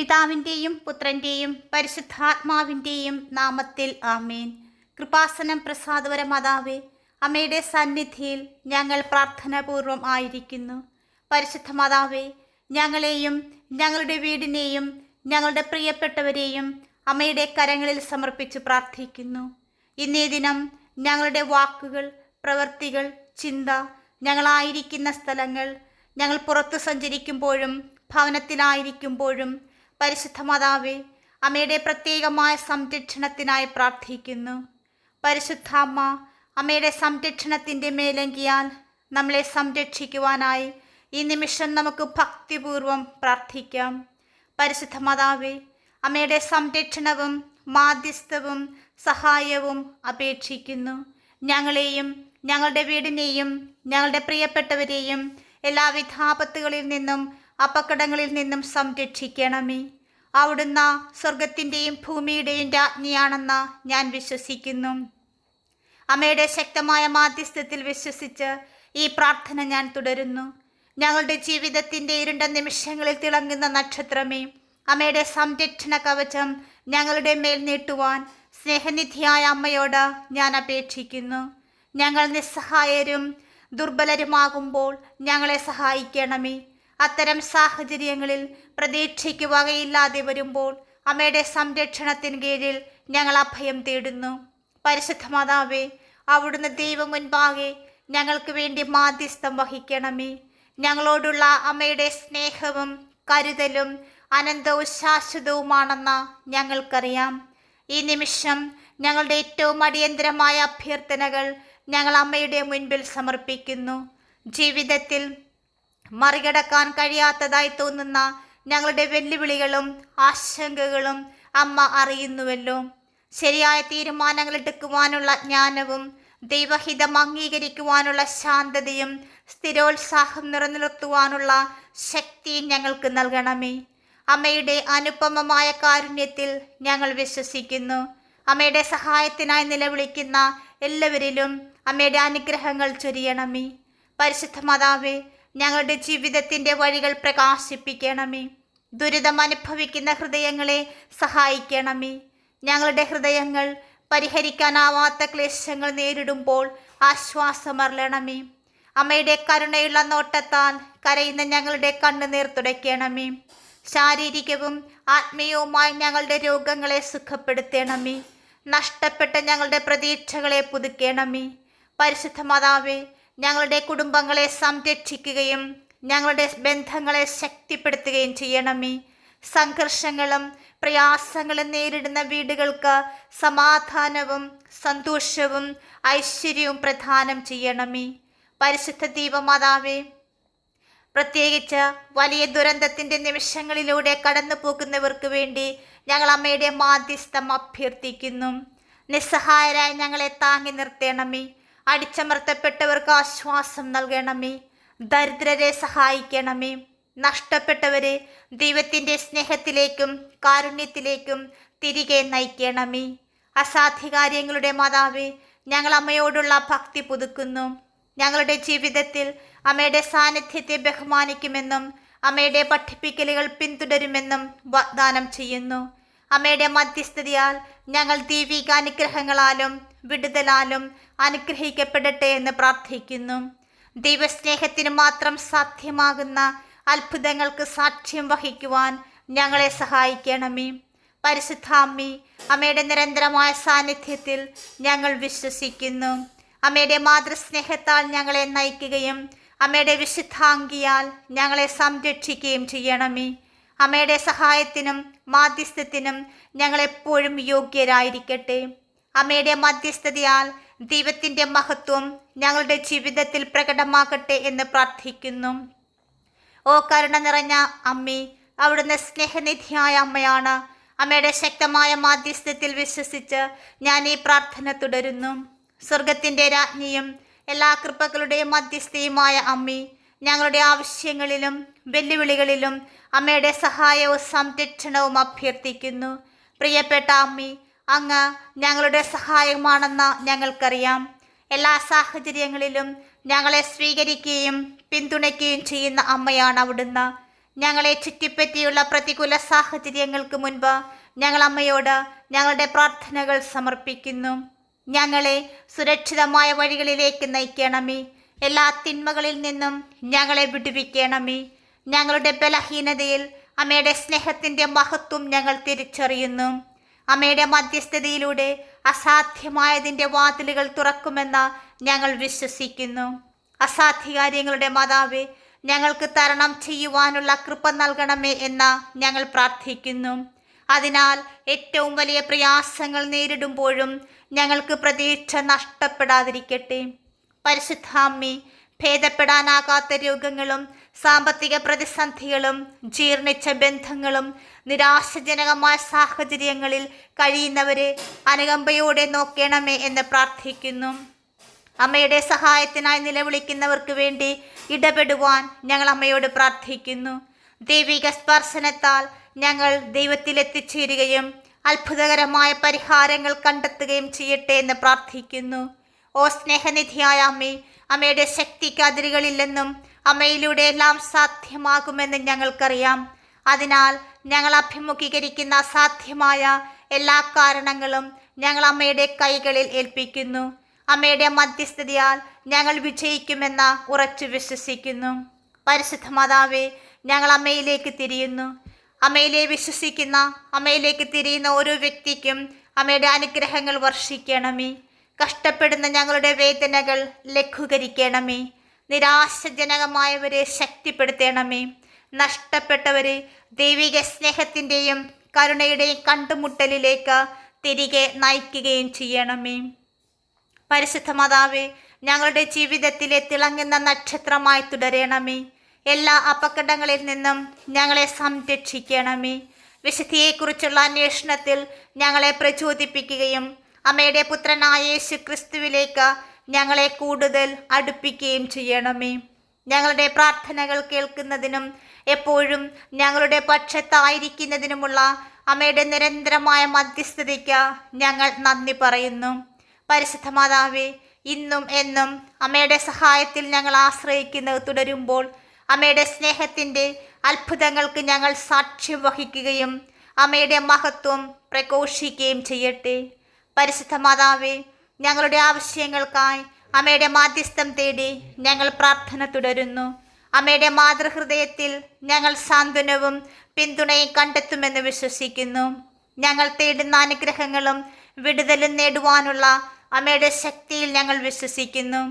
പിതാവിന്റെയും പുത്രന്റെയും പരിശുദ്ധാത്മാവിന്റെയും നാമത്തിൽ ആമേൻ. കൃപാസനം പ്രസാദവര മാതാവേ അമ്മയുടെ സന്നിധിയിൽ ഞങ്ങൾ പ്രാർത്ഥനാപൂർവം ആയിരിക്കുന്നു. പരിശുദ്ധ മാതാവേ ഞങ്ങളെയും ഞങ്ങളുടെ വീടിനെയും ഞങ്ങളുടെ പ്രിയപ്പെട്ടവരെയും അമ്മയുടെ കരങ്ങളിൽ സമർപ്പിച്ച് പ്രാർത്ഥിക്കുന്നു. ഇന്നേ ദിനം ഞങ്ങളുടെ വാക്കുകൾ പ്രവൃത്തികൾ ചിന്ത ഞങ്ങളായിരിക്കുന്ന സ്ഥലങ്ങൾ ഞങ്ങൾ പുറത്തു സഞ്ചരിക്കുമ്പോഴും ഭവനത്തിലായിരിക്കുമ്പോഴും പരിശുദ്ധ മാതാവേ അമ്മയുടെ പ്രത്യേകമായ സംരക്ഷണത്തിനായി പ്രാർത്ഥിക്കുന്നു. പരിശുദ്ധ അമ്മ അമ്മയുടെ സംരക്ഷണത്തിന്റെ മേലങ്കിയാൽ നമ്മളെ സംരക്ഷിക്കുവാനായി ഈ നിമിഷം നമുക്ക് ഭക്തിപൂർവം പ്രാർത്ഥിക്കാം. പരിശുദ്ധ മാതാവേ അമ്മയുടെ സംരക്ഷണവും മാധ്യസ്ഥവും സഹായവും അപേക്ഷിക്കുന്നു. ഞങ്ങളെയും ഞങ്ങളുടെ വീടിനെയും ഞങ്ങളുടെ പ്രിയപ്പെട്ടവരെയും എല്ലാവിധ ആപത്തുകളിൽ നിന്നും അപകടങ്ങളിൽ നിന്നും സംരക്ഷിക്കണമേ. അവിടുന്ന് സ്വർഗത്തിന്റെയും ഭൂമിയുടെയും രാജ്ഞിയാണെന്ന് ഞാൻ വിശ്വസിക്കുന്നു. അമ്മയുടെ ശക്തമായ മാധ്യസ്ഥത്തിൽ വിശ്വസിച്ച് ഈ പ്രാർത്ഥന ഞാൻ തുടരുന്നു. ഞങ്ങളുടെ ജീവിതത്തിന്റെ ഇരുണ്ട നിമിഷങ്ങളിൽ തിളങ്ങുന്ന നക്ഷത്രമേ അമ്മയുടെ സംരക്ഷണ കവചം ഞങ്ങളുടെ മേൽ നീട്ടുവാൻ സ്നേഹനിധിയായ അമ്മയോട് ഞാൻ അപേക്ഷിക്കുന്നു. ഞങ്ങൾ നിസ്സഹായരും ദുർബലരുമാകുമ്പോൾ ഞങ്ങളെ സഹായിക്കണമേ. അത്തരം സാഹചര്യങ്ങളിൽ പ്രതീക്ഷയ്ക്ക് വകയില്ലാതെ വരുമ്പോൾ അമ്മയുടെ സംരക്ഷണത്തിന് കീഴിൽ ഞങ്ങൾ അഭയം തേടുന്നു. പരിശുദ്ധ മാതാവേ അവിടുന്ന് ദൈവം മുൻപാകെ ഞങ്ങൾക്ക് വേണ്ടി മാധ്യസ്ഥം വഹിക്കണമേ. ഞങ്ങളോടുള്ള അമ്മയുടെ സ്നേഹവും കരുതലും അനന്തവും ശാശ്വതവുമാണെന്ന് ഞങ്ങൾക്കറിയാം. ഈ നിമിഷം ഞങ്ങളുടെ ഏറ്റവും അടിയന്തരമായ അഭ്യർത്ഥനകൾ ഞങ്ങൾ അമ്മയുടെ മുൻപിൽ സമർപ്പിക്കുന്നു. ജീവിതത്തിൽ മറികടക്കാൻ കഴിയാത്തതായി തോന്നുന്ന ഞങ്ങളുടെ വെല്ലുവിളികളും ആശങ്കകളും അമ്മ അറിയുന്നുവല്ലോ. ശരിയായ തീരുമാനങ്ങൾ എടുക്കുവാനുള്ള ജ്ഞാനവും ദൈവഹിതം അംഗീകരിക്കുവാനുള്ള ശാന്തതയും സ്ഥിരോത്സാഹം നിലനിർത്തുവാനുള്ള ശക്തിയും ഞങ്ങൾക്ക് നൽകണമേ. അമ്മയുടെ അനുപമമായ കാരുണ്യത്തിൽ ഞങ്ങൾ വിശ്വസിക്കുന്നു. അമ്മയുടെ സഹായത്തിനായി നിലവിളിക്കുന്ന എല്ലാവരിലും അമ്മയുടെ അനുഗ്രഹങ്ങൾ ചൊരിയണമേ. പരിശുദ്ധ മാതാവേ ഞങ്ങളുടെ ജീവിതത്തിന്റെ വഴികൾ പ്രകാശിപ്പിക്കണമേ. ദുരിതം അനുഭവിക്കുന്ന ഹൃദയങ്ങളെ സഹായിക്കണമേ. ഞങ്ങളുടെ ഹൃദയങ്ങൾ പരിഹരിക്കാനാവാത്ത ക്ലേശങ്ങൾ നേരിടുമ്പോൾ ആശ്വാസമറിയണമേ അമ്മയുടെ കരുണയുള്ള നോട്ടത്താൽ കരയുന്ന ഞങ്ങളുടെ കണ്ണുനീർ തുടയ്ക്കണമേ. ശാരീരികവും ആത്മീയവുമായി ഞങ്ങളുടെ രോഗങ്ങളെ സുഖപ്പെടുത്തണമേ. നഷ്ടപ്പെട്ട ഞങ്ങളുടെ പ്രതീക്ഷകളെ പുതുക്കണമേ. പരിശുദ്ധ മാതാവേ ഞങ്ങളുടെ കുടുംബങ്ങളെ സംരക്ഷിക്കുകയും ഞങ്ങളുടെ ബന്ധങ്ങളെ ശക്തിപ്പെടുത്തുകയും ചെയ്യണമേ. സംഘർഷങ്ങളും പ്രയാസങ്ങളും നേരിടുന്ന വീടുകൾക്ക് സമാധാനവും സന്തോഷവും ഐശ്വര്യവും പ്രദാനം ചെയ്യണമേ. പരിശുദ്ധ ദീപമാതാവേ പ്രത്യേകിച്ച് വലിയ ദുരന്തത്തിന്റെ നിമിഷങ്ങളിലൂടെ കടന്നു പോകുന്നവർക്ക് വേണ്ടി ഞങ്ങൾ അമ്മയുടെ മാധ്യസ്ഥം അഭ്യർത്ഥിക്കുന്നു. നിസ്സഹായരായി ഞങ്ങളെ താങ്ങി നിർത്തണമേ. അടിച്ചമർത്തപ്പെട്ടവർക്ക് ആശ്വാസം നൽകണമേ. ദരിദ്രരെ സഹായിക്കണമേ. നഷ്ടപ്പെട്ടവരെ ദൈവത്തിന്റെ സ്നേഹത്തിലേക്കും കാരുണ്യത്തിലേക്കും തിരികെ നയിക്കണമേ. അസാധ്യകാര്യങ്ങളുടെ മാതാവേ ഞങ്ങൾ അമ്മയോടുള്ള ഭക്തി പുതുക്കുന്നു. ഞങ്ങളുടെ ജീവിതത്തിൽ അമ്മയുടെ സാന്നിധ്യത്തെ ബഹുമാനിക്കുമെന്നും അമ്മയുടെ പഠിപ്പിക്കലുകൾ പിന്തുടരുമെന്നും വാഗ്ദാനം ചെയ്യുന്നു. അമ്മയുടെ മധ്യസ്ഥതയാൽ ഞങ്ങൾ ദൈവിക അനുഗ്രഹങ്ങളാലും വിടുതലാലും അനുഗ്രഹിക്കപ്പെടട്ടെ എന്ന് പ്രാർത്ഥിക്കുന്നു. ദൈവസ്നേഹത്തിന് മാത്രം സാധ്യമാകുന്ന അത്ഭുതങ്ങൾക്ക് സാക്ഷ്യം വഹിക്കുവാൻ ഞങ്ങളെ സഹായിക്കണമേ. പരിശുദ്ധാമ്മി അമ്മയുടെ നിരന്തരമായ സാന്നിധ്യത്തിൽ ഞങ്ങൾ വിശ്വസിക്കുന്നു. അമ്മയുടെ മാതൃസ്നേഹത്താൽ ഞങ്ങളെ നയിക്കുകയും അമ്മയുടെ വിശുദ്ധാംഗിയാൽ ഞങ്ങളെ സംരക്ഷിക്കുകയും ചെയ്യണമേ. അമ്മയുടെ സഹായത്തിനും മാധ്യസ്ഥത്തിനും ഞങ്ങളെപ്പോഴും യോഗ്യരായിരിക്കട്ടെ. അമ്മയുടെ മധ്യസ്ഥതയാൽ ദൈവത്തിന്റെ മഹത്വം ഞങ്ങളുടെ ജീവിതത്തിൽ പ്രകടമാകട്ടെ എന്ന് പ്രാർത്ഥിക്കുന്നു. ഓ കരുണ നിറഞ്ഞ അമ്മി അവിടുന്ന് സ്നേഹനിധിയായ അമ്മയാണ് അമ്മയുടെ ശക്തമായ മാധ്യസ്ഥത്തിൽ വിശ്വസിച്ച് ഞാൻ ഈ പ്രാർത്ഥന തുടരുന്നു. സ്വർഗത്തിന്റെ രാജ്ഞിയും എല്ലാ കൃപകളുടെയും മധ്യസ്ഥയുമായ അമ്മി ഞങ്ങളുടെ ആവശ്യങ്ങളിലും വെല്ലുവിളികളിലും അമ്മയുടെ സഹായവും സംരക്ഷണവും അഭ്യർത്ഥിക്കുന്നു. പ്രിയപ്പെട്ട അമ്മി അങ്ങ് ഞങ്ങളുടെ സഹായമാണെന്ന് ഞങ്ങൾക്കറിയാം. എല്ലാ സാഹചര്യങ്ങളിലും ഞങ്ങളെ സ്വീകരിക്കുകയും പിന്തുണയ്ക്കുകയും ചെയ്യുന്ന അമ്മയാണ് അവിടുന്ന്. ഞങ്ങളെ ചുറ്റിപ്പറ്റിയുള്ള പ്രതികൂല സാഹചര്യങ്ങൾക്ക് മുൻപ് ഞങ്ങളമ്മയോട് ഞങ്ങളുടെ പ്രാർത്ഥനകൾ സമർപ്പിക്കുന്നു. ഞങ്ങളെ സുരക്ഷിതമായ വഴികളിലേക്ക് നയിക്കണമേ. എല്ലാ തിന്മകളിൽ നിന്നും ഞങ്ങളെ വിടുവിക്കണമേ. ഞങ്ങളുടെ ബലഹീനതയിൽ അമ്മയുടെ സ്നേഹത്തിന്റെ മഹത്വം ഞങ്ങൾ തിരിച്ചറിയുന്നു. അമ്മയുടെ മധ്യസ്ഥതയിലൂടെ അസാധ്യമായതിന്റെ വാതിലുകൾ തുറക്കുമെന്ന് ഞങ്ങൾ വിശ്വസിക്കുന്നു. അസാധ്യകാര്യങ്ങളുടെ മാതാവേ ഞങ്ങൾക്ക് തരണം ചെയ്യുവാനുള്ള കൃപ നൽകണമേ എന്ന് ഞങ്ങൾ പ്രാർത്ഥിക്കുന്നു. അതിനാൽ ഏറ്റവും വലിയ പ്രയാസങ്ങൾ നേരിടുമ്പോഴും ഞങ്ങൾക്ക് പ്രതീക്ഷ നഷ്ടപ്പെടാതിരിക്കട്ടെ. പരിശുദ്ധാമ്മി ഭേദപ്പെടാനാകാത്ത രോഗങ്ങളും സാമ്പത്തിക പ്രതിസന്ധികളും ജീർണിച്ച ബന്ധങ്ങളും നിരാശജനകമായ സാഹചര്യങ്ങളിൽ കഴിയുന്നവരെ അനുകമ്പയോടെ നോക്കണമേ എന്ന് പ്രാർത്ഥിക്കുന്നു. അമ്മയുടെ സഹായത്തിനായി നിലവിളിക്കുന്നവർക്ക് വേണ്ടി ഇടപെടുവാൻ ഞങ്ങൾ അമ്മയോട് പ്രാർത്ഥിക്കുന്നു. ദൈവിക സ്പർശനത്താൽ ഞങ്ങൾ ദൈവത്തിലെത്തിച്ചേരുകയും അത്ഭുതകരമായ പരിഹാരങ്ങൾ കണ്ടെത്തുകയും ചെയ്യട്ടെ എന്ന് പ്രാർത്ഥിക്കുന്നു. ഓ സ്നേഹനിധിയായ അമ്മേ അമ്മയുടെ ശക്തിക്ക് അതിരുകളില്ലെന്നും അമ്മയിലൂടെ എല്ലാം സാധ്യമാകുമെന്ന് ഞങ്ങൾക്കറിയാം. അതിനാൽ ഞങ്ങൾ അഭിമുഖീകരിക്കുന്ന സാധ്യമായ എല്ലാ കാരണങ്ങളും ഞങ്ങൾ അമ്മയുടെ കൈകളിൽ ഏൽപ്പിക്കുന്നു. അമ്മയുടെ മധ്യസ്ഥതയാൽ ഞങ്ങൾ വിജയിക്കുമെന്ന് ഉറച്ചു വിശ്വസിക്കുന്നു. പരിശുദ്ധ മാതാവേ ഞങ്ങൾ അമ്മയിലേക്ക് തിരിയുന്നു. അമ്മയിലെ വിശ്വസിക്കുന്ന അമ്മയിലേക്ക് തിരിയുന്ന ഓരോ വ്യക്തിക്കും അമ്മയുടെ അനുഗ്രഹങ്ങൾ വർഷിക്കണമേ. കഷ്ടപ്പെടുന്ന ഞങ്ങളുടെ വേദനകൾ ലഘൂകരിക്കണമേ. നിരാശജനകമായവരെ ശക്തിപ്പെടുത്തണമേ. നഷ്ടപ്പെട്ടവരെ ദൈവിക സ്നേഹത്തിന്റെയും കരുണയുടെയും കണ്ടുമുട്ടലിലേക്ക് തിരികെ നയിക്കുകയും ചെയ്യണമേ. പരിശുദ്ധ മാതാവേ ഞങ്ങളുടെ ജീവിതത്തിലെ തിളങ്ങുന്ന നക്ഷത്രമായി തുടരണമേ. എല്ലാ അപകടങ്ങളിൽ നിന്നും ഞങ്ങളെ സംരക്ഷിക്കണമേ. വിശുദ്ധിയെക്കുറിച്ചുള്ള അന്വേഷണത്തിൽ ഞങ്ങളെ പ്രചോദിപ്പിക്കുകയും അമ്മയുടെ പുത്രനായ യേശു ക്രിസ്തുവിലേക്ക് ഞങ്ങളെ കൂടുതൽ അടുപ്പിക്കുകയും ചെയ്യണമേ. ഞങ്ങളുടെ പ്രാർത്ഥനകൾ കേൾക്കുന്നതിനും എപ്പോഴും ഞങ്ങളുടെ പക്ഷത്തായിരിക്കുന്നതിനുമുള്ള അമ്മയുടെ നിരന്തരമായ മധ്യസ്ഥതയ്ക്ക് ഞങ്ങൾ നന്ദി പറയുന്നു. പരിശുദ്ധ മാതാവേ ഇന്നും എന്നും അമ്മയുടെ സഹായത്തിൽ ഞങ്ങൾ ആശ്രയിക്കുന്നത് തുടരുമ്പോൾ അമ്മയുടെ സ്നേഹത്തിന്റെ അത്ഭുതങ്ങൾക്ക് ഞങ്ങൾ സാക്ഷ്യം വഹിക്കുകയും അമ്മയുടെ മഹത്വം പ്രഘോഷിക്കുകയും ചെയ്യട്ടെ. പരിശുദ്ധ മാതാവേ ഞങ്ങളുടെ ആവശ്യങ്ങൾക്കായി അമ്മയുടെ മാധ്യസ്ഥം തേടി ഞങ്ങൾ പ്രാർത്ഥന തുടരുന്നു. അമ്മയുടെ മാതൃഹൃദയത്തിൽ ഞങ്ങൾ സാന്ത്വനവും പിന്തുണയും കണ്ടെത്തുമെന്ന് വിശ്വസിക്കുന്നു. ഞങ്ങൾ തേടുന്ന അനുഗ്രഹങ്ങളും വിടുതലും നേടുവാനുള്ള അമ്മയുടെ ശക്തിയിൽ ഞങ്ങൾ വിശ്വസിക്കുന്നു.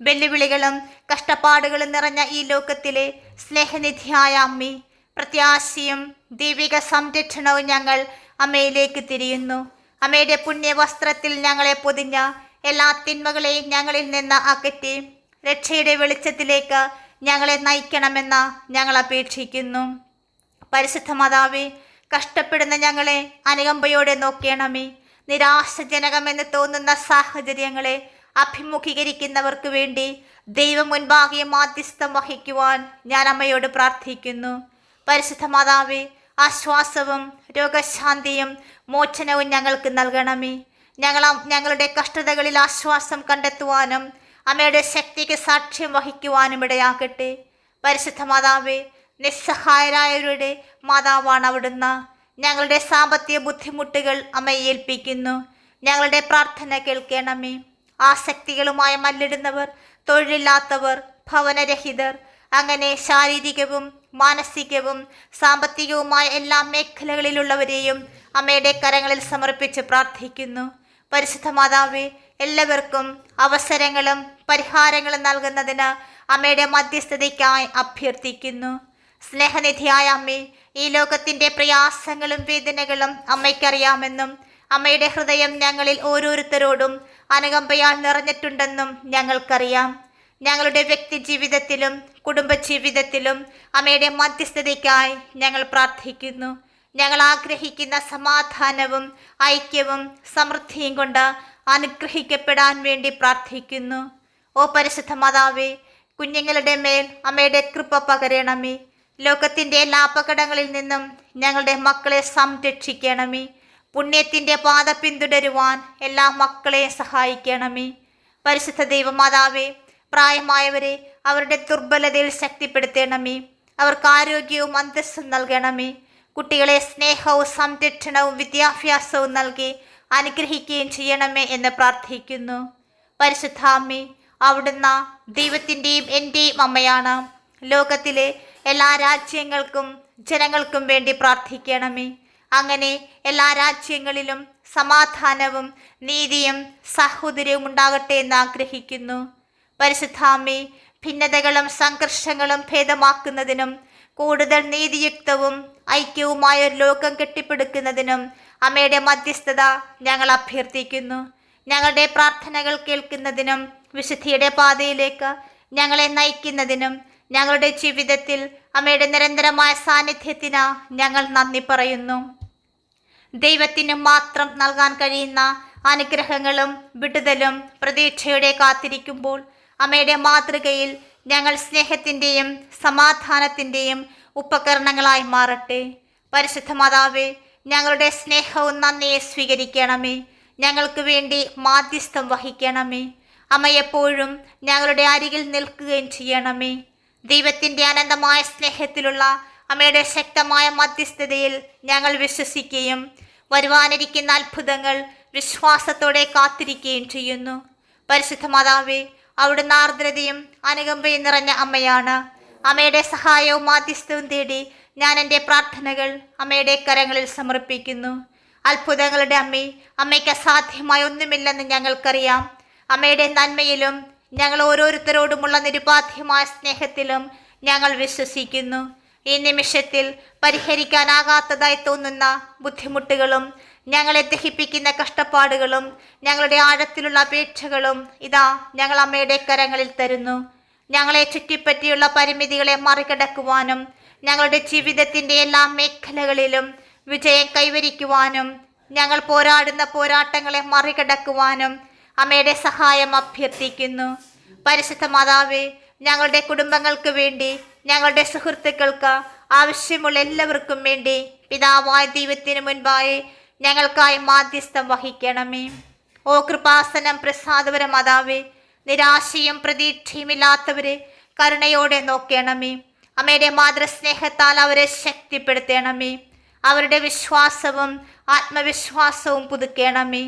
വെല്ലുവിളികളും കഷ്ടപ്പാടുകളും നിറഞ്ഞ ഈ ലോകത്തിലെ സ്നേഹനിധിയായ അമ്മി പ്രത്യാശയും ദൈവിക സംരക്ഷണവും ഞങ്ങൾ അമ്മയിലേക്ക് തിരിയുന്നു. അമ്മയുടെ പുണ്യവസ്ത്രത്തിൽ ഞങ്ങളെ പൊതിഞ്ഞ എല്ലാ തിന്മകളെയും ഞങ്ങളിൽ നിന്ന് അകറ്റി രക്ഷയുടെ വെളിച്ചത്തിലേക്ക് ഞങ്ങളെ നയിക്കണമെന്ന് ഞങ്ങൾ അപേക്ഷിക്കുന്നു. പരിശുദ്ധ മാതാവേ കഷ്ടപ്പെടുന്ന ഞങ്ങളെ അനുകമ്പയോടെ നോക്കണമേ. നിരാശജനകമെന്ന് തോന്നുന്ന സാഹചര്യങ്ങളെ അഭിമുഖീകരിക്കുന്നവർക്ക് വേണ്ടി ദൈവം മുൻപാകെ മാധ്യസ്ഥം വഹിക്കുവാൻ ഞാൻ അമ്മയോട് പ്രാർത്ഥിക്കുന്നു. പരിശുദ്ധ മാതാവേ ആശ്വാസവും രോഗശാന്തിയും മോചനവും ഞങ്ങൾക്ക് നൽകണമേ. ഞങ്ങൾ ഞങ്ങളുടെ കഷ്ടതകളിൽ ആശ്വാസം കണ്ടെത്തുവാനും അമ്മയുടെ ശക്തിക്ക് സാക്ഷ്യം വഹിക്കുവാനും ഇടയാക്കട്ടെ പരിശുദ്ധ മാതാവേ നിസ്സഹായരായവരുടെ മാതാവാണ് അവിടുന്ന്. ഞങ്ങളുടെ സാമ്പത്തിക ബുദ്ധിമുട്ടുകൾ അമ്മയെ ഏൽപ്പിക്കുന്നു. ഞങ്ങളുടെ പ്രാർത്ഥന കേൾക്കണമേ. ആസക്തികളുമായി മല്ലിടുന്നവർ തൊഴിലില്ലാത്തവർ ഭവനരഹിതർ അങ്ങനെ ശാരീരികവും മാനസികവും സാമ്പത്തികവുമായ എല്ലാ മേഖലകളിലുള്ളവരെയും അമ്മയുടെ കരങ്ങളിൽ സമർപ്പിച്ച് പ്രാർത്ഥിക്കുന്നു. പരിശുദ്ധ മാതാവേ എല്ലാവർക്കും അവസരങ്ങളും പരിഹാരങ്ങളും നൽകുന്നതിന് അമ്മയുടെ മധ്യസ്ഥതയ്ക്കായി അഭ്യർത്ഥിക്കുന്നു. സ്നേഹനിധിയായ അമ്മേ ഈ ലോകത്തിന്റെ പ്രയാസങ്ങളും വേദനകളും അമ്മയ്ക്കറിയാമെന്നും അമ്മയുടെ ഹൃദയം ഞങ്ങളിൽ ഓരോരുത്തരോടും അനുകമ്പയാൽ നിറഞ്ഞിട്ടുണ്ടെന്നും ഞങ്ങൾക്കറിയാം. ഞങ്ങളുടെ വ്യക്തി ജീവിതത്തിലും കുടുംബജീവിതത്തിലും അമ്മയുടെ മധ്യസ്ഥതയ്ക്കായി ഞങ്ങൾ പ്രാർത്ഥിക്കുന്നു. ഞങ്ങൾ ആഗ്രഹിക്കുന്ന സമാധാനവും ഐക്യവും സമൃദ്ധിയും കൊണ്ട് അനുഗ്രഹിക്കപ്പെടാൻ വേണ്ടി പ്രാർത്ഥിക്കുന്നു. ഓ പരിശുദ്ധ മാതാവേ കുഞ്ഞുങ്ങളുടെ മേൽ അമ്മയുടെ കൃപ പകരണമേ. ലോകത്തിന്റെ എല്ലാ അപകടങ്ങളിൽ നിന്നും ഞങ്ങളുടെ മക്കളെ സംരക്ഷിക്കണമേ. പുണ്യത്തിന്റെ പാത പിന്തുടരുവാൻ എല്ലാ മക്കളെയും സഹായിക്കണമേ. പരിശുദ്ധ ദൈവമാതാവേ പ്രായമായവരെ അവരുടെ ദുർബലതയിൽ ശക്തിപ്പെടുത്തണമേ. അവർക്ക് ആരോഗ്യവും അന്തസ്സും നൽകണമേ. കുട്ടികളെ സ്നേഹവും സംരക്ഷണവും വിദ്യാഭ്യാസവും നൽകി അനുഗ്രഹിക്കുകയും ചെയ്യണമേ എന്ന് പ്രാർത്ഥിക്കുന്നു. പരിശുദ്ധാമ്മി അവിടുന്ന് ദൈവത്തിന്റെയും എന്റെയും അമ്മയാണ്. ലോകത്തിലെ എല്ലാ രാജ്യങ്ങൾക്കും ജനങ്ങൾക്കും വേണ്ടി പ്രാർത്ഥിക്കണമേ. അങ്ങനെ എല്ലാ രാജ്യങ്ങളിലും സമാധാനവും നീതിയും സാഹോദര്യവും ഉണ്ടാകട്ടെ എന്ന് ആഗ്രഹിക്കുന്നു. പരിശുദ്ധാമ്മി ഭിന്നതകളും സംഘർഷങ്ങളും ഭേദമാക്കുന്നതിനും കൂടുതൽ നീതിയുക്തവും ഐക്യവുമായ ഒരു ലോകം കെട്ടിപ്പടുക്കുന്നതിനും അമ്മയുടെ മധ്യസ്ഥത ഞങ്ങൾ അഭ്യർത്ഥിക്കുന്നു. ഞങ്ങളുടെ പ്രാർത്ഥനകൾ കേൾക്കുന്നതിനും വിശുദ്ധിയുടെ പാതയിലേക്ക് ഞങ്ങളെ നയിക്കുന്നതിനും ഞങ്ങളുടെ ജീവിതത്തിൽ അമ്മയുടെ നിരന്തരമായ സാന്നിധ്യത്തിന് ഞങ്ങൾ നന്ദി പറയുന്നു. ദൈവത്തിന് മാത്രം നൽകാൻ കഴിയുന്ന അനുഗ്രഹങ്ങളും വിടുതലും പ്രതീക്ഷയുടെ കാത്തിരിക്കുമ്പോൾ അമ്മയുടെ മാതൃകയിൽ ഞങ്ങൾ സ്നേഹത്തിന്റെയും സമാധാനത്തിന്റെയും ഉപകരണങ്ങളായി മാറട്ടെ. പരിശുദ്ധ മാതാവേ ഞങ്ങളുടെ സ്നേഹവും നന്ദിയെ സ്വീകരിക്കണമേ. ഞങ്ങൾക്ക് വേണ്ടി മാധ്യസ്ഥം വഹിക്കണമേ. അമ്മ എപ്പോഴും ഞങ്ങളുടെ അരികിൽ നിൽക്കുകയും ചെയ്യണമേ. ദൈവത്തിന്റെ അനന്തമായ സ്നേഹത്തിലുള്ള അമ്മയുടെ ശക്തമായ മധ്യസ്ഥതയിൽ ഞങ്ങൾ വിശ്വസിക്കുകയും വരുവാനിരിക്കുന്ന അത്ഭുതങ്ങൾ വിശ്വാസത്തോടെ കാത്തിരിക്കുകയും ചെയ്യുന്നു. പരിശുദ്ധ മാതാവേ അവിടുന്ന് ആർദ്രതയും അനുകമ്പയും നിറഞ്ഞ അമ്മയാണ്. അമ്മയുടെ സഹായവും മാധ്യസ്ഥവും തേടി ഞാൻ എന്റെ പ്രാർത്ഥനകൾ അമ്മയുടെ കരങ്ങളിൽ സമർപ്പിക്കുന്നു. അത്ഭുതങ്ങളുടെ അമ്മ അമ്മയ്ക്ക് അസാധ്യമായ ഒന്നുമില്ലെന്ന് ഞങ്ങൾക്കറിയാം. അമ്മയുടെ നന്മയിലും ഞങ്ങൾ ഓരോരുത്തരോടുമുള്ള നിരുപാധ്യമായ സ്നേഹത്തിലും ഞങ്ങൾ വിശ്വസിക്കുന്നു. ഈ നിമിഷത്തിൽ പരിഹരിക്കാനാകാത്തതായി തോന്നുന്ന ബുദ്ധിമുട്ടുകളും ഞങ്ങളെ ദഹിപ്പിക്കുന്ന കഷ്ടപ്പാടുകളും ഞങ്ങളുടെ ആഴത്തിലുള്ള അപേക്ഷകളും ഇതാ ഞങ്ങൾ അമ്മയുടെ കരങ്ങളിൽ തരുന്നു. ഞങ്ങളെ ചുറ്റിപ്പറ്റിയുള്ള പരിമിതികളെ മറികടക്കുവാനും ഞങ്ങളുടെ ജീവിതത്തിന്റെ എല്ലാ മേഖലകളിലും വിജയം കൈവരിക്കുവാനും ഞങ്ങൾ പോരാടുന്ന പോരാട്ടങ്ങളെ മറികടക്കുവാനും അമ്മയുടെ സഹായം അഭ്യർത്ഥിക്കുന്നു. പരിശുദ്ധ മാതാവേ ഞങ്ങളുടെ കുടുംബങ്ങൾക്ക് വേണ്ടി ഞങ്ങളുടെ സുഹൃത്തുക്കൾക്ക് ആവശ്യമുള്ള എല്ലാവർക്കും വേണ്ടി പിതാവായ ദൈവത്തിന് മുൻപായി ഞങ്ങൾക്കായി മാധ്യസ്ഥം വഹിക്കണമേ. ഓ കൃപാസനം പ്രസാദപര മാതാവേ നിരാശയും പ്രതീക്ഷയുമില്ലാത്തവരെ കരുണയോടെ നോക്കണമേ. അമ്മയുടെ മാതൃസ്നേഹത്താൽ അവരെ ശക്തിപ്പെടുത്തണമേ. അവരുടെ വിശ്വാസവും ആത്മവിശ്വാസവും പുതുക്കണമേ.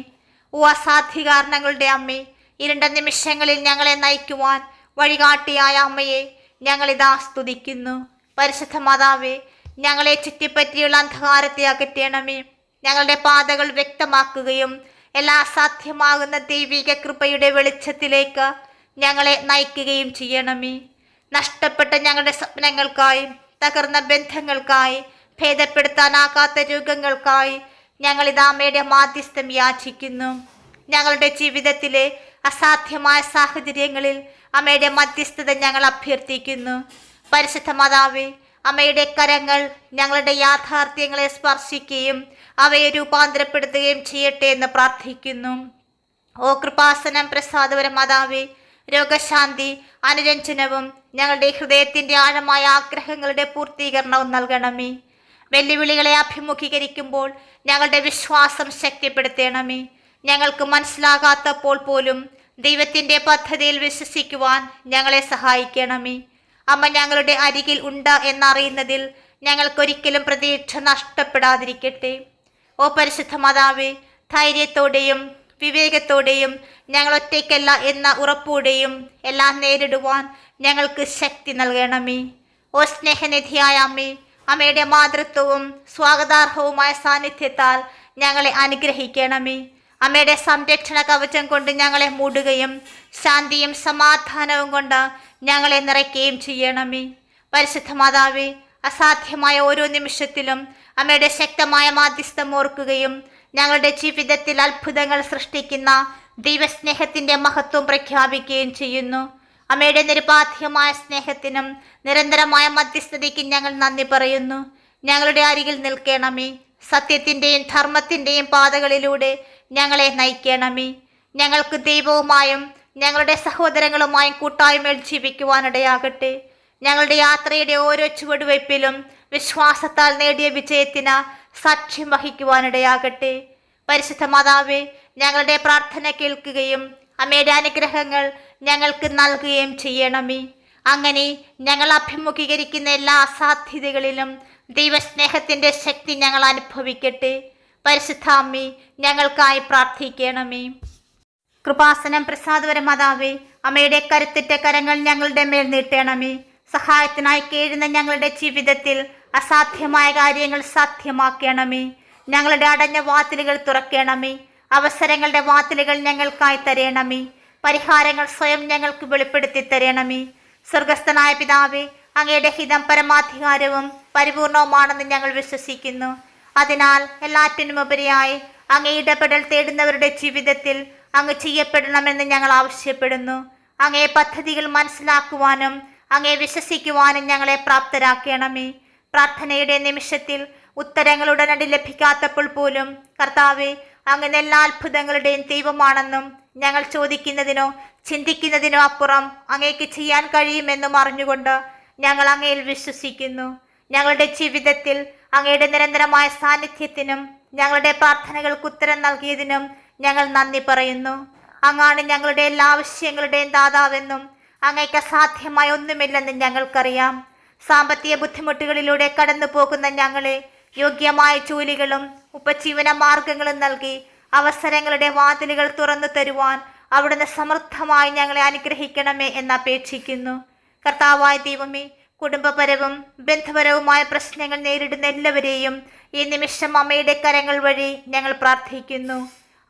ഓ അസാധ്യകാരണങ്ങളുടെ അമ്മേ ഇരുണ്ട നിമിഷങ്ങളിൽ ഞങ്ങളെ നയിക്കുവാൻ വഴികാട്ടിയായ അമ്മയെ ഞങ്ങളിതാ സ്തുതിക്കുന്നു. പരിശുദ്ധ മാതാവേ ഞങ്ങളെ ചുറ്റിപ്പറ്റിയുള്ള അന്ധകാരത്തെ അകറ്റണമേ. ഞങ്ങളുടെ പാതകൾ വ്യക്തമാക്കുകയും എല്ലാ സാധ്യമാകുന്ന ദൈവിക കൃപയുടെ വെളിച്ചത്തിലേക്ക് ഞങ്ങളെ നയിക്കുകയും ചെയ്യണമേ. നഷ്ടപ്പെട്ട ഞങ്ങളുടെ സ്വപ്നങ്ങൾക്കായി തകർന്ന ബന്ധങ്ങൾക്കായി ഭേദപ്പെടുത്താനാകാത്ത രോഗങ്ങൾക്കായി ഞങ്ങൾ ഇതാമയുടെ മാധ്യസ്ഥം യാചിക്കുന്നു. ഞങ്ങളുടെ ജീവിതത്തിലെ അസാധ്യമായ സാഹചര്യങ്ങളിൽ അമ്മയുടെ മധ്യസ്ഥത ഞങ്ങൾ അഭ്യർത്ഥിക്കുന്നു. പരിശുദ്ധ മാതാവേ അമ്മയുടെ കരങ്ങൾ ഞങ്ങളുടെ യാഥാർത്ഥ്യങ്ങളെ സ്പർശിക്കുകയും അവയെ രൂപാന്തരപ്പെടുത്തുകയും ചെയ്യട്ടെ എന്ന് പ്രാർത്ഥിക്കുന്നു. ഓ കൃപാസനം പ്രസാദപര മാതാവേ രോഗശാന്തി അനുരഞ്ജനവും ഞങ്ങളുടെ ഹൃദയത്തിന്റെ ആഴമായ ആഗ്രഹങ്ങളുടെ പൂർത്തീകരണവും നൽകണമേ. വെല്ലുവിളികളെ അഭിമുഖീകരിക്കുമ്പോൾ ഞങ്ങളുടെ വിശ്വാസം ശക്തിപ്പെടുത്തണമേ. ഞങ്ങൾക്ക് മനസ്സിലാകാത്തപ്പോൾ പോലും ദൈവത്തിന്റെ പദ്ധതിയിൽ വിശ്വസിക്കുവാൻ ഞങ്ങളെ സഹായിക്കണമേ. അമ്മ ഞങ്ങളുടെ അരികിൽ ഉണ്ട് എന്നറിയുന്നതിൽ ഞങ്ങൾക്കൊരിക്കലും പ്രതീക്ഷ നഷ്ടപ്പെടാതിരിക്കട്ടെ. ഓ പരിശുദ്ധ മാതാവേ ധൈര്യത്തോടെയും വിവേകത്തോടെയും ഞങ്ങൾ ഒറ്റയ്ക്കല്ല എന്ന ഉറപ്പോടെയും എല്ലാം നേരിടുവാൻ ഞങ്ങൾക്ക് ശക്തി നൽകണമേ. ഓ സ്നേഹനിധിയായ അമ്മേ അമ്മയുടെ മാതൃത്വവും സ്വാഗതാർഹവുമായ സാന്നിധ്യത്താൽ ഞങ്ങളെ അനുഗ്രഹിക്കണമേ. അമ്മയുടെ സംരക്ഷണ കവചം കൊണ്ട് ഞങ്ങളെ മൂടുകയും ശാന്തിയും സമാധാനവും കൊണ്ട് ഞങ്ങളെ നിറയ്ക്കുകയും ചെയ്യണമേ. പരിശുദ്ധ മാതാവേ അസാധ്യമായ ഓരോ നിമിഷത്തിലും അമ്മയുടെ ശക്തമായ മാധ്യസ്ഥം ഓർക്കുകയും ഞങ്ങളുടെ ജീവിതത്തിൽ അത്ഭുതങ്ങൾ സൃഷ്ടിക്കുന്ന ദൈവസ്നേഹത്തിന്റെ മഹത്വം പ്രഖ്യാപിക്കുകയും ചെയ്യുന്നു. അമ്മയുടെ നിരുപാധ്യമായ സ്നേഹത്തിനും നിരന്തരമായ മധ്യസ്ഥതയ്ക്കും ഞങ്ങൾ നന്ദി പറയുന്നു. ഞങ്ങളുടെ അരികിൽ നിൽക്കണമേ. സത്യത്തിന്റെയും ധർമ്മത്തിന്റെയും പാതകളിലൂടെ ഞങ്ങളെ നയിക്കണമേ. ഞങ്ങൾക്ക് ദൈവവുമായും ഞങ്ങളുടെ സഹോദരങ്ങളുമായും കൂട്ടായ്മയിൽ ജീവിക്കുവാനിടയാകട്ടെ. ഞങ്ങളുടെ യാത്രയുടെ ഓരോ ചുവടുവയ്പ്പിലും വിശ്വാസത്താൽ നേടിയ വിജയത്തിന് സാക്ഷ്യം വഹിക്കുവാനിടയാകട്ടെ. പരിശുദ്ധ മാതാവേ ഞങ്ങളുടെ പ്രാർത്ഥന കേൾക്കുകയും അമ്മയുടെ അനുഗ്രഹങ്ങൾ ഞങ്ങൾക്ക് നൽകുകയും ചെയ്യണമേ. അങ്ങനെ ഞങ്ങൾ അഭിമുഖീകരിക്കുന്ന എല്ലാ അസാധ്യതകളിലും ദൈവസ്നേഹത്തിന്റെ ശക്തി ഞങ്ങൾ അനുഭവിക്കട്ടെ. പരിശുദ്ധാമ്മി ഞങ്ങൾക്കായി പ്രാർത്ഥിക്കണമേ. കൃപാസനം പ്രസാദപര മാതാവേ അമ്മയുടെ കരുത്തിറ്റ കരങ്ങൾ ഞങ്ങളുടെ മേൽ നീട്ടണമേ. സഹായത്തിനായി കേഴുന്ന ഞങ്ങളുടെ ജീവിതത്തിൽ അസാധ്യമായ കാര്യങ്ങൾ സാധ്യമാക്കണമേ. ഞങ്ങളുടെ അടഞ്ഞ വാതിലുകൾ തുറക്കണമേ. അവസരങ്ങളുടെ വാതിലുകൾ ഞങ്ങൾക്കായി തരണമേ. പരിഹാരങ്ങൾ സ്വയം ഞങ്ങൾക്ക് വെളിപ്പെടുത്തി തരണമേ. സ്വർഗസ്ഥനായ പിതാവേ അങ്ങയുടെ ഹിതം പരമാധികാരവും പരിപൂർണവുമാണെന്ന് ഞങ്ങൾ വിശ്വസിക്കുന്നു. അതിനാൽ എല്ലാറ്റിനുമുപരിയായി അങ്ങ് ഇടപെടൽ തേടുന്നവരുടെ ജീവിതത്തിൽ അങ്ങ് ചെയ്യപ്പെടണമെന്ന് ഞങ്ങൾ ആവശ്യപ്പെടുന്നു. അങ്ങേ പദ്ധതികൾ മനസ്സിലാക്കുവാനും അങ്ങേ വിശ്വസിക്കുവാനും ഞങ്ങളെ പ്രാപ്തരാക്കണമേ. പ്രാർത്ഥനയുടെ നിമിഷത്തിൽ ഉത്തരങ്ങൾ ഉടനടി ലഭിക്കാത്തപ്പോൾ പോലും കർത്താവെ അങ്ങ് എല്ലാ അത്ഭുതങ്ങളുടെയും ദൈവമാണെന്നും ഞങ്ങൾ ചോദിക്കുന്നതിനോ ചിന്തിക്കുന്നതിനോ അപ്പുറം അങ്ങേക്ക് ചെയ്യാൻ കഴിയുമെന്നും അറിഞ്ഞുകൊണ്ട് ഞങ്ങൾ അങ്ങയിൽ വിശ്വസിക്കുന്നു. ഞങ്ങളുടെ ജീവിതത്തിൽ അങ്ങയുടെ നിരന്തരമായ സാന്നിധ്യത്തിനും ഞങ്ങളുടെ പ്രാർത്ഥനകൾക്ക് ഉത്തരം നൽകിയതിനും ഞങ്ങൾ നന്ദി പറയുന്നു. അങ്ങാണ് ഞങ്ങളുടെ എല്ലാ ആവശ്യങ്ങളുടെയും ദാതാവെന്നും അങ്ങയ്ക്ക് അസാധ്യമായ ഒന്നുമില്ലെന്ന് ഞങ്ങൾക്കറിയാം. സാമ്പത്തിക ബുദ്ധിമുട്ടുകളിലൂടെ കടന്നു പോകുന്ന ഞങ്ങളെ യോഗ്യമായ ജോലികളും ഉപജീവന മാർഗങ്ങളും നൽകി അവസരങ്ങളുടെ വാതിലുകൾ തുറന്നു തരുവാൻ അവിടുന്ന് സമൃദ്ധമായി ഞങ്ങളെ അനുഗ്രഹിക്കണമേ എന്ന് അപേക്ഷിക്കുന്നു. കർത്താവായ ദൈവമേ കുടുംബപരവും ബന്ധപരവുമായ പ്രശ്നങ്ങൾ നേരിടുന്ന എല്ലാവരെയും ഈ നിമിഷം അമ്മയുടെ കരങ്ങൾ വഴി ഞങ്ങൾ പ്രാർത്ഥിക്കുന്നു.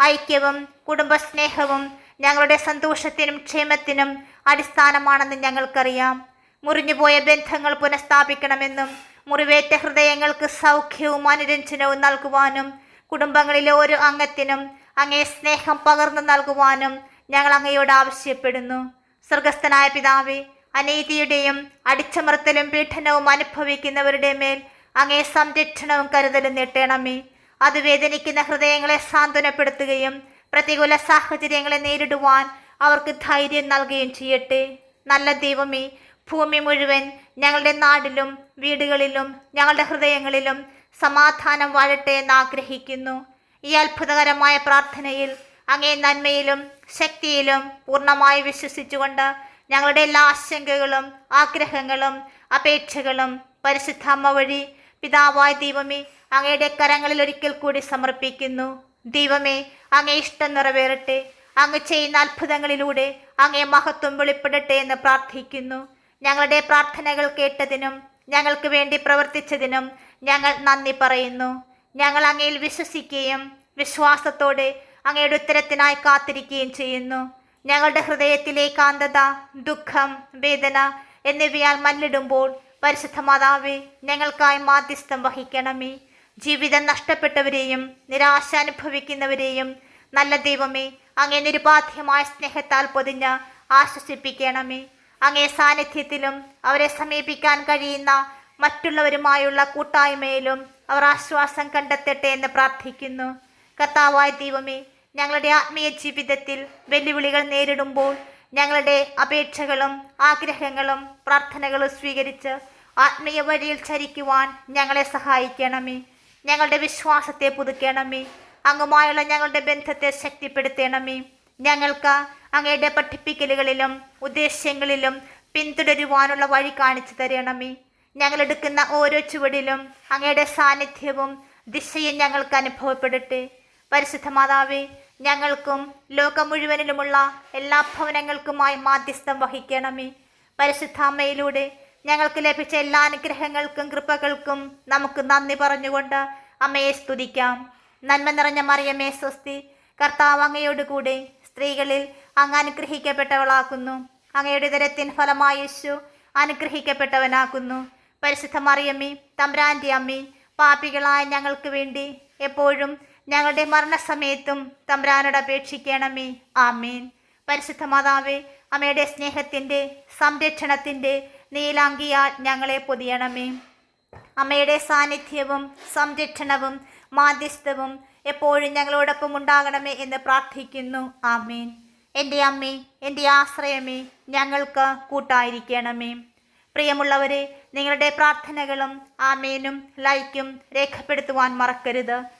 ഐക്യവും കുടുംബസ്നേഹവും ഞങ്ങളുടെ സന്തോഷത്തിനും ക്ഷേമത്തിനും അടിസ്ഥാനമാണെന്ന് ഞങ്ങൾക്കറിയാം. മുറിഞ്ഞുപോയ ബന്ധങ്ങൾ പുനഃസ്ഥാപിക്കണമെന്നും മുറിവേറ്റ ഹൃദയങ്ങൾക്ക് സൗഖ്യവും അനുരഞ്ജനവും നൽകുവാനും കുടുംബങ്ങളിലെ ഓരോ അംഗത്തിനും അങ്ങേ സ്നേഹം പകർന്നു നൽകുവാനും ഞങ്ങൾ അങ്ങയോട് ആവശ്യപ്പെടുന്നു. സ്വർഗസ്ഥനായ പിതാവേ അനീതിയുടെയും അടിച്ചമർത്തലും പീഡനവും അനുഭവിക്കുന്നവരുടെ മേൽ അങ്ങേ സംരക്ഷണവും കരുതലും നീട്ടണമേ. അത് വേദനിക്കുന്ന ഹൃദയങ്ങളെ സാന്ത്വനപ്പെടുത്തുകയും പ്രതികൂല സാഹചര്യങ്ങളെ നേരിടുവാൻ അവർക്ക് ധൈര്യം നൽകുകയും ചെയ്യട്ടെ. നല്ല ദൈവമേ ഭൂമി മുഴുവൻ ഞങ്ങളുടെ നാടിലും വീടുകളിലും ഞങ്ങളുടെ ഹൃദയങ്ങളിലും സമാധാനം വാഴട്ടെ എന്ന് ആഗ്രഹിക്കുന്നു. ഈ അത്ഭുതകരമായ പ്രാർത്ഥനയിൽ അങ്ങേ നന്മയിലും ശക്തിയിലും പൂർണമായി വിശ്വസിച്ചുകൊണ്ട് ഞങ്ങളുടെ എല്ലാ ആശങ്കകളും ആഗ്രഹങ്ങളും അപേക്ഷകളും പരിശുദ്ധാമ്മ വഴി പിതാവായ ദൈവമേ അങ്ങയുടെ കരങ്ങളിൽ ഒരിക്കൽ കൂടി സമർപ്പിക്കുന്നു. ദൈവമേ അങ്ങേ ഇഷ്ടം നിറവേറട്ടെ. അങ്ങ് ചെയ്യുന്ന അത്ഭുതങ്ങളിലൂടെ അങ്ങേ മഹത്വം വെളിപ്പെടട്ടെ എന്ന് പ്രാർത്ഥിക്കുന്നു. ഞങ്ങളുടെ പ്രാർത്ഥനകൾ കേട്ടതിനും ഞങ്ങൾക്ക് വേണ്ടി പ്രവർത്തിച്ചതിനും ഞങ്ങൾ നന്ദി പറയുന്നു. ഞങ്ങൾ അങ്ങയിൽ വിശ്വസിക്കുകയും വിശ്വാസത്തോടെ അങ്ങയുടെ ഉത്തരത്തിനായി കാത്തിരിക്കുകയും ചെയ്യുന്നു. ഞങ്ങളുടെ ഹൃദയത്തിലെ കാന്തത ദുഃഖം വേദന എന്നിവയാൽ മല്ലിടുമ്പോൾ പരിശുദ്ധ മാതാവേ ഞങ്ങൾക്കായി മാധ്യസ്ഥം വഹിക്കണമേ. ജീവിതം നഷ്ടപ്പെട്ടവരെയും നിരാശ അനുഭവിക്കുന്നവരെയും നല്ല ദൈവമേ അങ്ങേ നിരുപാധ്യമായ സ്നേഹത്താൽ പൊതിഞ്ഞ് ആശ്വസിപ്പിക്കണമേ. അങ്ങേ സാന്നിധ്യത്തിലും അവരെ സമീപിക്കാൻ കഴിയുന്ന മറ്റുള്ളവരുമായുള്ള കൂട്ടായ്മയിലും അവർ ആശ്വാസം കണ്ടെത്തട്ടെ എന്ന് പ്രാർത്ഥിക്കുന്നു. കർത്താവായ ദൈവമേ ഞങ്ങളുടെ ആത്മീയ ജീവിതത്തിൽ വെല്ലുവിളികൾ നേരിടുമ്പോൾ ഞങ്ങളുടെ അപേക്ഷകളും ആഗ്രഹങ്ങളും പ്രാർത്ഥനകളും സ്വീകരിച്ച് ആത്മീയ വഴിയിൽ ചരിക്കുവാൻ ഞങ്ങളെ സഹായിക്കണമേ. ഞങ്ങളുടെ വിശ്വാസത്തെ പുതുക്കണമേ. അങ്ങുമായുള്ള ഞങ്ങളുടെ ബന്ധത്തെ ശക്തിപ്പെടുത്തണമേ. ഞങ്ങൾക്ക് അങ്ങയുടെ പഠിപ്പിക്കലുകളിലും ഉദ്ദേശ്യങ്ങളിലും പിന്തുടരുവാനുള്ള വഴി കാണിച്ചു തരണമേ. ഞങ്ങളെടുക്കുന്ന ഓരോ ചുവടിലും അങ്ങയുടെ സാന്നിധ്യവും ദിശയും ഞങ്ങൾക്ക് അനുഭവപ്പെടട്ടെ. പരിശുദ്ധ മാതാവേ ഞങ്ങൾക്കും ലോകം മുഴുവനിലുമുള്ള എല്ലാ ഭവനങ്ങൾക്കുമായി മാധ്യസ്ഥം വഹിക്കണമേ. പരിശുദ്ധ അമ്മയിലൂടെ ഞങ്ങൾക്ക് ലഭിച്ച എല്ലാ അനുഗ്രഹങ്ങൾക്കും കൃപകൾക്കും നമുക്ക് നന്ദി പറഞ്ഞുകൊണ്ട് അമ്മയെ സ്തുതിക്കാം. നന്മ നിറഞ്ഞ മറിയമേ സ്വസ്തി കർത്താവ് അങ്ങയോട് കൂടെ സ്ത്രീകളിൽ അങ്ങ് അനുഗ്രഹിക്കപ്പെട്ടവളാക്കുന്നു. അങ്ങയുടെ ദരത്തിൻ ഫലമായ യേശു അനുഗ്രഹിക്കപ്പെട്ടവനാക്കുന്നു. പരിശുദ്ധ മറിയമ്മി തമ്പ്രാന്റെ അമ്മി പാപികളായ ഞങ്ങൾക്ക് വേണ്ടി എപ്പോഴും ഞങ്ങളുടെ മരണസമയത്തും തമ്പ്രാനോട് അപേക്ഷിക്കണമേ. ആമേൻ. പരിശുദ്ധ മാതാവേ അമ്മയുടെ സ്നേഹത്തിന്റെ സംരക്ഷണത്തിന്റെ നീലാങ്കിയാൽ ഞങ്ങളെ പൊതിയണമേ. അമ്മയുടെ സാന്നിധ്യവും സംരക്ഷണവും മാധ്യസ്ഥവും എപ്പോഴും ഞങ്ങളോടൊപ്പം ഉണ്ടാകണമേ എന്ന് പ്രാർത്ഥിക്കുന്നു. ആമേൻ. എന്റെ അമ്മേ എന്റെ ആശ്രയമേ ഞങ്ങൾക്ക് കൂട്ടായിരിക്കണമേ. പ്രിയമുള്ളവരെ നിങ്ങളുടെ പ്രാർത്ഥനകളും ആമേനും ലൈക്കും രേഖപ്പെടുത്തുവാൻ മറക്കരുത്.